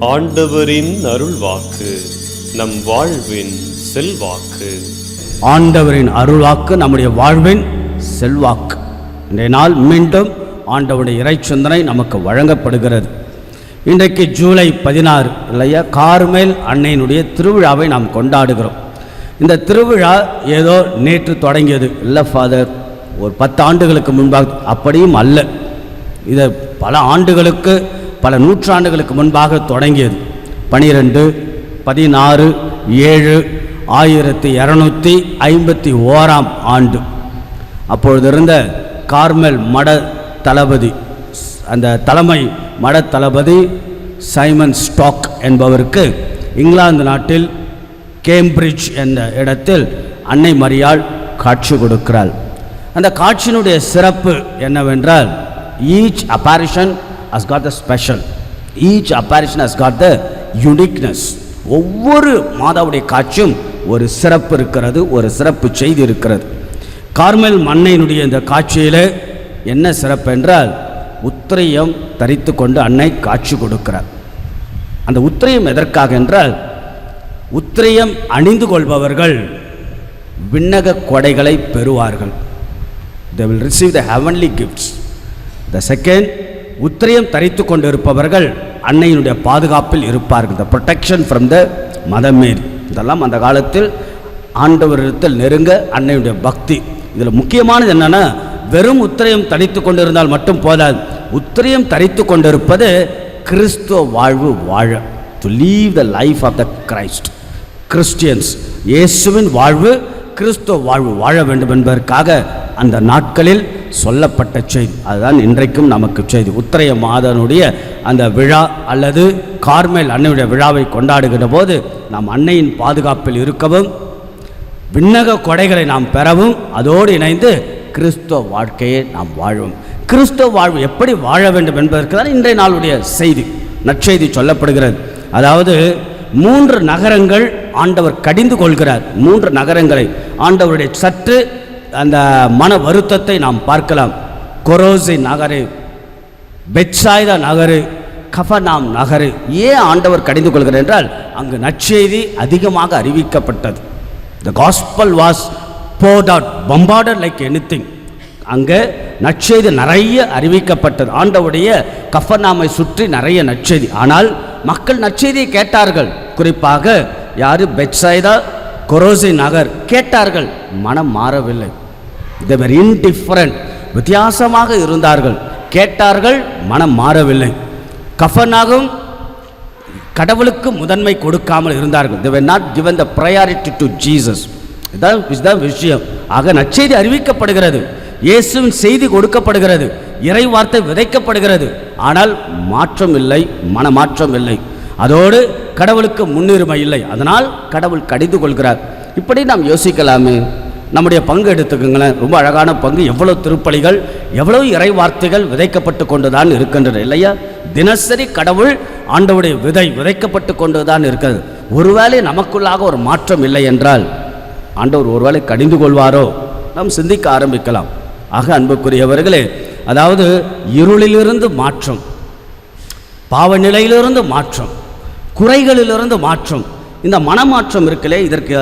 ஆண்டவரின் அருள்வாக்கு நம் வாழ்வின் செல்வாக்கு. ஆண்டவரின் அருள்வாக்கு நம்முடைய வாழ்வின் செல்வாக்கு. இன்றைய நாள் மீண்டும் ஆண்டவருடைய இறைச்சந்தனை நமக்கு வழங்கப்படுகிறது. இன்றைக்கு ஜூலை பதினாறு இல்லையா? கார்மேல் அன்னையினுடைய திருவிழாவை நாம் கொண்டாடுகிறோம். இந்த திருவிழா ஏதோ நேற்று தொடங்கியது. இல்லை ஃபாதர் ஒரு பத்து ஆண்டுகளுக்கு முன்பாக அப்படியும் அல்ல. இது பல ஆண்டுகளுக்கு பல நூற்றாண்டுகளுக்கு முன்பாக தொடங்கியது. பனிரெண்டு பதினாறு ஏழு ஆயிரத்தி இரநூத்தி ஐம்பத்தி ஓராம் ஆண்டு. அப்பொழுது இருந்த கார்மெல் மட தளபதி அந்த தலைமை மட தளபதி சைமன் ஸ்டாக் என்பவருக்கு இங்கிலாந்து நாட்டில் கேம்பிரிட்ஜ் என்ற இடத்தில் அன்னை மரியாள் காட்சி கொடுக்கிறாள். அந்த காட்சியினுடைய சிறப்பு என்னவென்றால் each apparition has got the special each apparition has got the uniqueness ஒவ்வொரு மாதாவுடைய காட்சியும் ஒரு சிறப்பு இருக்கிறது ஒரு சிறப்பு செய்தி இருக்கிறது. கார்மெல் மன்னையினுடைய இந்த காட்சியில் என்ன சிறப்பு என்றால் உத்திரையம் தரித்து கொண்டு அன்னை காட்சி கொடுக்கிறார். அந்த உத்திரையம் எதற்காக என்றால் உத்திரையம் அணிந்து கொள்பவர்கள் விண்ணக கொடைகளை பெறுவார்கள். They will receive the heavenly gifts the second உத்திரையும் தரித்து கொண்டிருப்பவர்கள் அன்னையினுடைய பாதுகாப்பில் இருப்பார்கள். த ப்ரொடெக்ஷன் ஃப்ரம் த மதமேர் இதெல்லாம் அந்த காலத்தில் ஆண்டவரிடத்தில் நெருங்க அன்னையுடைய பக்தி. இதில் முக்கியமானது என்னென்னா வெறும் உத்திரையும் தரித்து கொண்டிருந்தால் மட்டும் போதாது. உத்திரையும் தரித்து கொண்டிருப்பது கிறிஸ்துவ வாழ்வு வாழ. To live the life of the Christ Christians இயேசுவின் வாழ்வு கிறிஸ்துவ வாழ்வு வாழ வேண்டும் என்பதற்காக அந்த நாட்களில் சொல்லப்பட்ட செய்தி. அதுதான் இன்றைக்கும் நமக்கு செய்தி. உத்திரைய மாதனுடைய அந்த விழா அல்லது கார்மேல் அன்னையுடைய விழாவை கொண்டாடுகிற போது நாம் அன்னையின் பாதுகாப்பில் இருக்கவும் விண்ணக கொடைகளை நாம் பெறவும் அதோடு இணைந்து கிறிஸ்துவ வாழ்க்கையை நாம் வாழும் கிறிஸ்துவ வாழ்வு எப்படி வாழ வேண்டும் என்பதற்கு தான் இன்றைய நாளுடைய செய்தி நற்செய்தி சொல்லப்படுகிறது. அதாவது மூன்று நகரங்கள் ஆண்டவர் கடிந்து கொள்கிறார். மூன்று நகரங்களை ஆண்டவருடைய சற்று அந்த மன வருத்தத்தை நாம் பார்க்கலாம். கொரோசி நகரு பெட்சாய்தா நகரு கஃபனாம் நகரு. ஏன் ஆண்டவர் கடிந்து கொள்கிறார் என்றால் அங்கு நற்செய்தி அதிகமாக அறிவிக்கப்பட்டது. The gospel was poured out bombarded like anything அங்கே நற்செய்தி நிறைய அறிவிக்கப்பட்டது. ஆண்டவுடைய கஃபனாமை சுற்றி நிறைய நற்செய்தி. ஆனால் மக்கள் நற்செய்தியை கேட்டார்கள். குறிப்பாக யார்? பெட்சாய்தா கொரோசி நகர். கேட்டார்கள். மனம் மாறவில்லை. தேவர் இன்டிஃபரண்ட் வித்தியாசமாக இருந்தார்கள். கேட்டார்கள் மனம் மாறவில்லை. கஃபனாகும் கடவுளுக்கு முதன்மை கொடுக்காமல் இருந்தார்கள். They were not given the priority to Jesus Jesus. இதான் இதுதான் விஷயம். ஆக நற்செய்தி அறிவிக்கப்படுகிறது. இயேசுவின் செய்தி கொடுக்கப்படுகிறது. இறை வார்த்தை விதைக்கப்படுகிறது. ஆனால் மாற்றம் இல்லை மனமாற்றம் இல்லை. அதோடு கடவுளுக்கு முன்னுரிமை இல்லை. அதனால் கடவுள் கடிந்து கொள்கிறார். இப்படி நாம் யோசிக்கலாமே. நம்முடைய பங்கு எடுத்துக்கோங்களேன். ரொம்ப அழகான பங்கு. எவ்வளோ திருப்பலிகள் எவ்வளோ இறை வார்த்தைகள் விதைக்கப்பட்டு கொண்டு தான் இருக்கின்றன இல்லையா? தினசரி கடவுள் ஆண்டவுடைய விதை விதைக்கப்பட்டு கொண்டு தான் இருக்கிறது. ஒருவேளை நமக்குள்ளாக ஒரு மாற்றம் இல்லை என்றால் ஆண்டவர் ஒருவேளை கடிந்து கொள்வாரோ? நாம் சிந்திக்க ஆரம்பிக்கலாம். ஆக அன்புக்குரியவர்களே அதாவது இருளிலிருந்து மாற்றம் பாவநிலையிலிருந்து மாற்றம் குறைகளிலிருந்து மாற்றம் இந்த மனமாற்றம் இருக்கலே இதற்கு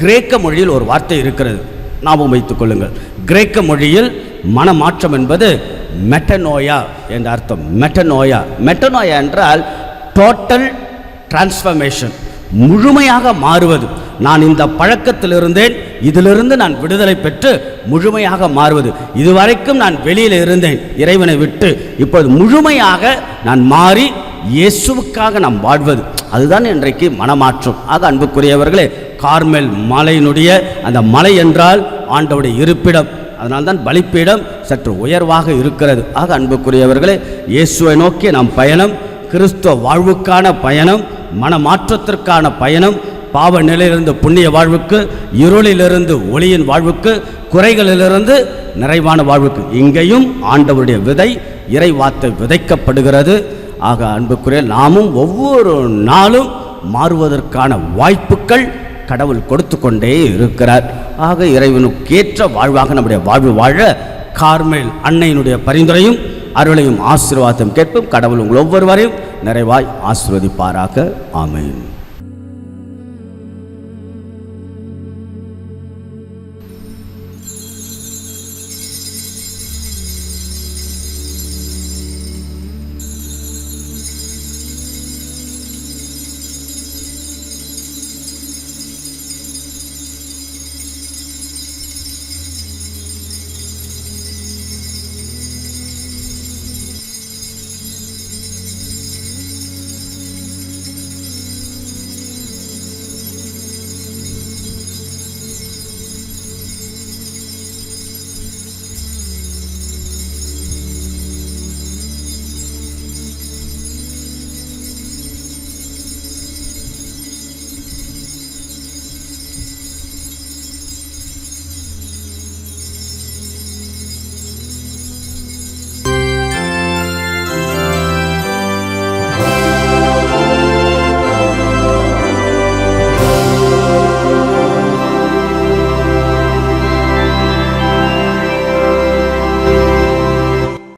கிரேக்க மொழியில் ஒரு வார்த்தை இருக்கிறது. ஞாபகம் வைத்துக் கொள்ளுங்கள். கிரேக்க மொழியில் மனமாற்றம் என்பது மெட்டனோயா என்ற அர்த்தம். மெட்டனோயா மெட்டனோயா என்றால் டோட்டல் டிரான்ஸ்ஃபர்மேஷன் முழுமையாக மாறுவது. நான் இந்த பழக்கத்தில் இருந்தேன் இதிலிருந்து நான் விடுதலை பெற்று முழுமையாக மாறுவது. இதுவரைக்கும் நான் வெளியில் இருந்தேன் இறைவனை விட்டு. இப்போது முழுமையாக நான் மாறி இயேசுவுக்காக நாம் வாழ்வது. அதுதான் இன்றைக்கு மனமாற்றம். ஆக அன்புக்குரியவர்களே கார்மெல் மலையினுடைய அந்த மலை என்றால் ஆண்டவுடைய இருப்பிடம். அதனால்தான் பலிப்பீடம் சற்று உயர்வாக இருக்கிறது. ஆக அன்புக்குரியவர்களே இயேசுவை நோக்கி நம் பயணம் கிறிஸ்துவ வாழ்வுக்கான பயணம் மனமாற்றத்திற்கான பயணம் பாவ நிலையிலிருந்து புண்ணிய வாழ்வுக்கு இருளிலிருந்து ஒளியின் வாழ்வுக்கு குறைகளிலிருந்து நிறைவான வாழ்வுக்கு. இங்கேயும் ஆண்டவருடைய விதை இறை வார்த்தை விதைக்கப்படுகிறது. ஆக அன்புக்குரிய நாமும் ஒவ்வொரு நாளும் மாறுவதற்கான வாய்ப்புகள் கடவுள் கொடுத்து கொண்டே இருக்கிறார். ஆக இறைவனுக்கேற்ற வாழ்வாக நம்முடைய வாழ்வு வாழ கார்மேல் அன்னையினுடைய பரிந்துரையும் அருளையும் ஆசீர்வாதம் கேட்போம். கடவுள் உங்கள் ஒவ்வொருவரையும் நிறைவாய் ஆசீர்வதிப்பாராக. ஆமேன்.